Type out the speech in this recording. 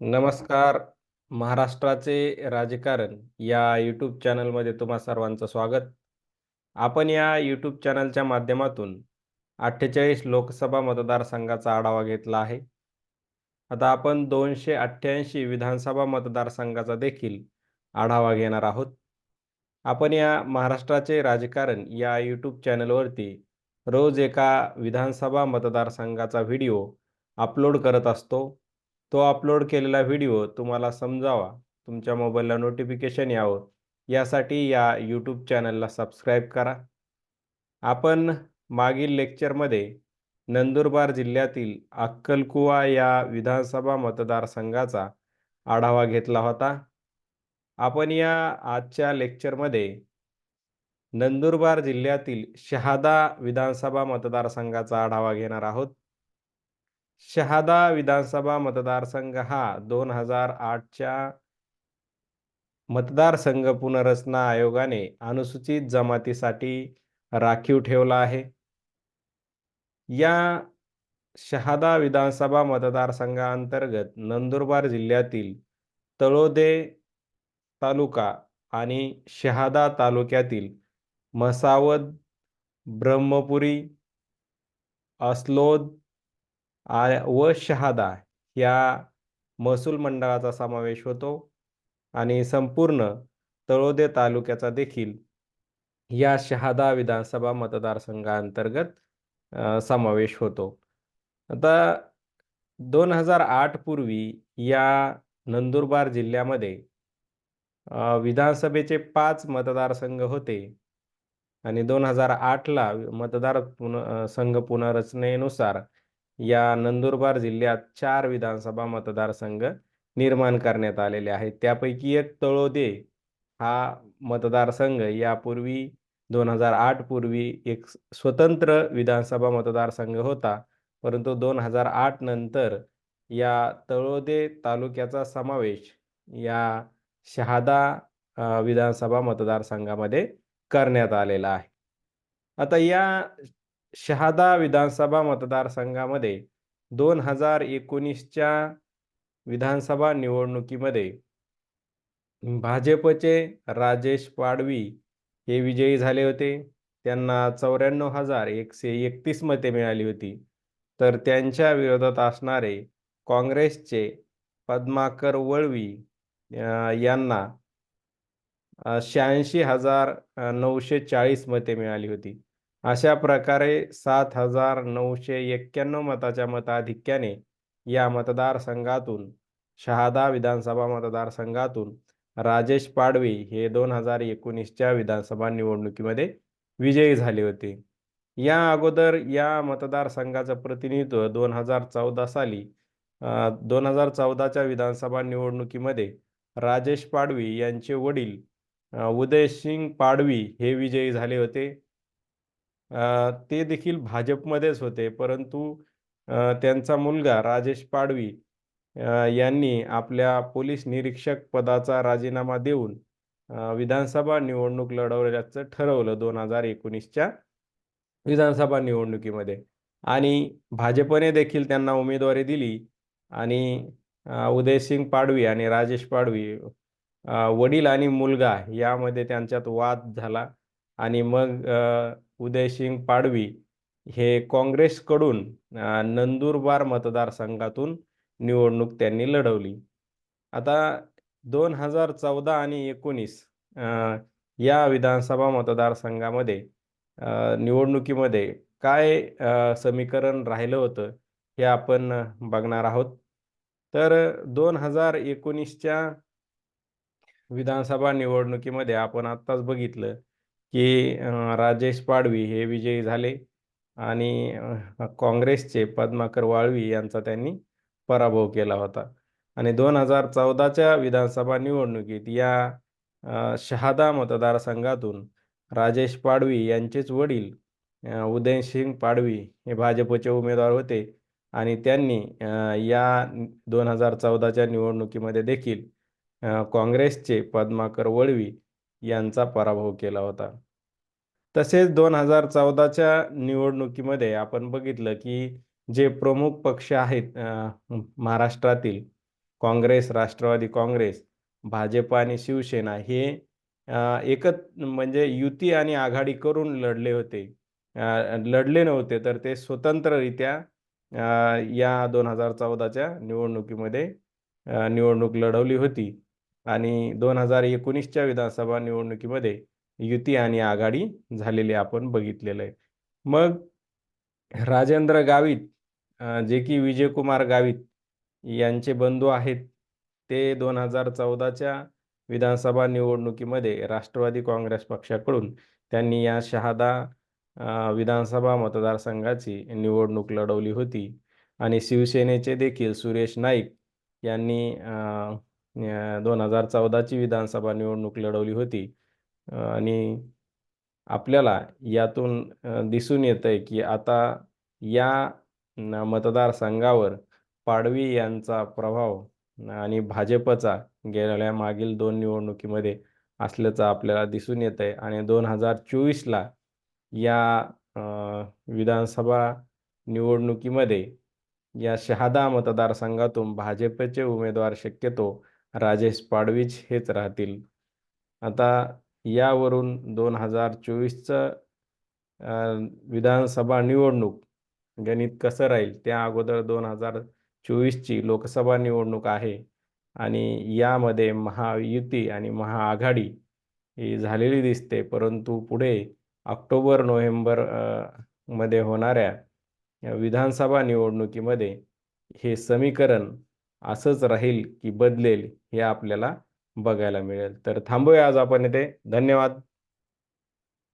नमस्कार महाराष्ट्राचे राजकारण या यूट्यूब चॅनलमध्ये तुम्हा सर्वांचं स्वागत. आपण या यूट्यूब चॅनलच्या माध्यमातून अठ्ठेचाळीस लोकसभा मतदारसंघाचा आढावा घेतला आहे. आता आपण दोनशे अठ्ठ्याऐंशी विधानसभा मतदारसंघाचा देखील आढावा घेणार आहोत. आपण या महाराष्ट्राचे राजकारण या यूट्यूब चॅनलवरती रोज एका विधानसभा मतदारसंघाचा व्हिडिओ अपलोड करत असतो. तो अपलोड केलेला व्हिडिओ तुम्हाला समजावा. तुमच्या मोबाईलला नोटिफिकेशन यावं. यासाठी या यूट्यूब चॅनलला सबस्क्राईब करा. आपण मागील लेक्चरमध्ये नंदुरबार जिल्ह्यातील अक्कलकुवा या विधानसभा मतदारसंघाचा आढावा घेतला होता. आपण या आजच्या लेक्चरमध्ये नंदुरबार जिल्ह्यातील शहादा विधानसभा मतदारसंघाचा आढावा घेणार आहोत. शहादा विधानसभा मतदारसंघ हा दोन हजार आठच्या मतदारसंघ पुनर्रचना आयोगाने अनुसूचित जमातीसाठी राखीव ठेवला आहे. या शहादा विधानसभा मतदारसंघाअंतर्गत नंदुरबार जिल्ह्यातील तळोदे तालुका आणि शहादा तालुक्यातील मसावद ब्रह्मपुरी अस्लोद व शहादा या महसूल मंडळाचा समावेश होतो आणि संपूर्ण तळोदे तालुक्याचा देखील या शहादा विधानसभा मतदारसंघाअंतर्गत समावेश होतो. आता दोन हजार आठ पूर्वी या नंदुरबार जिल्ह्यामध्ये विधानसभेचे पाच मतदारसंघ होते आणि दोन हजार आठला मतदार पुन संघ पुनर्रचनेनुसार या नंदुरबार जिल्ह्यात चार विधानसभा मतदारसंघ निर्माण करण्यात आलेले आहेत. त्यापैकी एक तळोदे हा मतदारसंघ यापूर्वी दोन हजार आठ पूर्वी एक स्वतंत्र विधानसभा मतदारसंघ होता. परंतु दोन हजार आठ नंतर या तळोदे तालुक्याचा समावेश या शहादा विधानसभा मतदारसंघामध्ये करण्यात आलेला आहे. आता या शहादा विधानसभा मतदारसंघामध्ये दोन हजार एकोणीसच्या विधानसभा निवडणुकीमध्ये भाजपचे राजेश पाडवी हे विजयी झाले होते. त्यांना चौऱ्याण्णव हजार एकशे एकतीस मते मिळाली होती. तर त्यांच्या विरोधात असणारे काँग्रेसचे पद्माकर वळवी यांना शहाऐंशी हजार नऊशे चाळीस मते मिळाली होती. अशा प्रकारे सात हजार नऊशे एक्क्याण्णव मताच्या मताधिक्याने या मतदारसंघातून शहादा विधानसभा मतदारसंघातून राजेश पाडवी हे दोन हजार एकोणीसच्या विधानसभा निवडणुकीमध्ये विजयी झाले होते. या अगोदर या मतदारसंघाचं प्रतिनिधित्व दोन हजार चौदा साली दोन हजार चौदाच्या विधानसभा निवडणुकीमध्ये राजेश पाडवी यांचे वडील उदयसिंग पाडवी हे विजयी झाले होते. ते देखील भाजपमध्येच होते. परंतु त्यांचा मुलगा राजेश पाडवी यांनी आपल्या पोलीस निरीक्षक पदाचा राजीनामा देऊन विधानसभा निवडणूक लढवल्याचं ठरवलं दोन हजार एकोणीसच्या विधानसभा निवडणुकीमध्ये. आणि भाजपने देखील त्यांना उमेदवारी दिली आणि उदयसिंग पाडवी आणि राजेश पाडवी वडील आणि मुलगा यामध्ये त्यांच्यात वाद झाला. आणि मग उदयसिंग पाडवी हे काँग्रेसकडून नंदुरबार मतदारसंघातून निवडणूक त्यांनी लढवली. आता दोन हजार चौदा आणि एकोणीस या विधानसभा मतदारसंघामध्ये निवडणुकीमध्ये काय समीकरण राहिलं होतं हे आपण बघणार आहोत. तर दोन हजार एकोणीसच्या विधानसभा निवडणुकीमध्ये आपण आत्ताच बघितलं की राजेश पाडवी हे विजयी झाले आणि काँग्रेसचे पद्माकर वाळवी यांचा त्यांनी पराभव केला होता. आणि दोन हजार चौदाच्या विधानसभा निवडणुकीत या शहादा मतदारसंघातून राजेश पाडवी यांचेच वडील उदयसिंग पाडवी हे भाजपचे उमेदवार होते आणि त्यांनी या दोन हजार चौदाच्या निवडणुकीमध्ये देखील काँग्रेसचे पद्माकर वळवी यांचा पराभव केला होता. तसेच दोन हजार चौदाच्या निवडणुकीमध्ये आपण बघितलं की जे प्रमुख पक्ष आहेत महाराष्ट्रातील काँग्रेस राष्ट्रवादी काँग्रेस भाजप आणि शिवसेना हे एकच म्हणजे युती आणि आघाडी करून लढले होते. लढले नव्हते तर ते स्वतंत्ररित्या या दोन हजार चौदाच्या निवडणुकीमध्ये निवडणूक लढवली होती. आणि दोन हजार एकोणीसच्या विधानसभा निवडणुकीमध्ये युती आणि आघाडी झालेली आपण बघितलेलं आहे. मग राजेंद्र गावित जे की विजयकुमार गावित यांचे बंधू आहेत ते दोन हजार चौदाच्या विधानसभा निवडणुकीमध्ये राष्ट्रवादी काँग्रेस पक्षाकडून त्यांनी या शहादा विधानसभा मतदारसंघाची निवडणूक लढवली होती. आणि शिवसेनेचे देखील सुरेश नाईक यांनी दोन हजार चौदाची विधानसभा निवडणूक लढवली होती. आणि आपल्याला यातून दिसून येत आहे की आता या मतदारसंघावर पाडवी यांचा प्रभाव आणि भाजपचा गेल्या मागील दोन निवडणुकीमध्ये असल्याचं आपल्याला दिसून येतंय. आणि दोन हजार चोवीसला या विधानसभा निवडणुकीमध्ये या शहादा मतदारसंघातून भाजपचे उमेदवार शक्यतो राजेश पाडवीच हेच राहतील. आता यावरून दोन हजार चोवीसचं विधानसभा निवडणूक गणित कसं राहील? त्या अगोदर दोन हजार चोवीसची लोकसभा निवडणूक आहे आणि यामध्ये महायुती आणि महाआघाडी ही झालेली दिसते. परंतु पुढे ऑक्टोबर नोव्हेंबरमध्ये होणाऱ्या विधानसभा निवडणुकीमध्ये हे समीकरण असंच राहील की बदलेल हे आपल्याला बघायला मिळेल. तर थांबूया आज आपण इथे. धन्यवाद.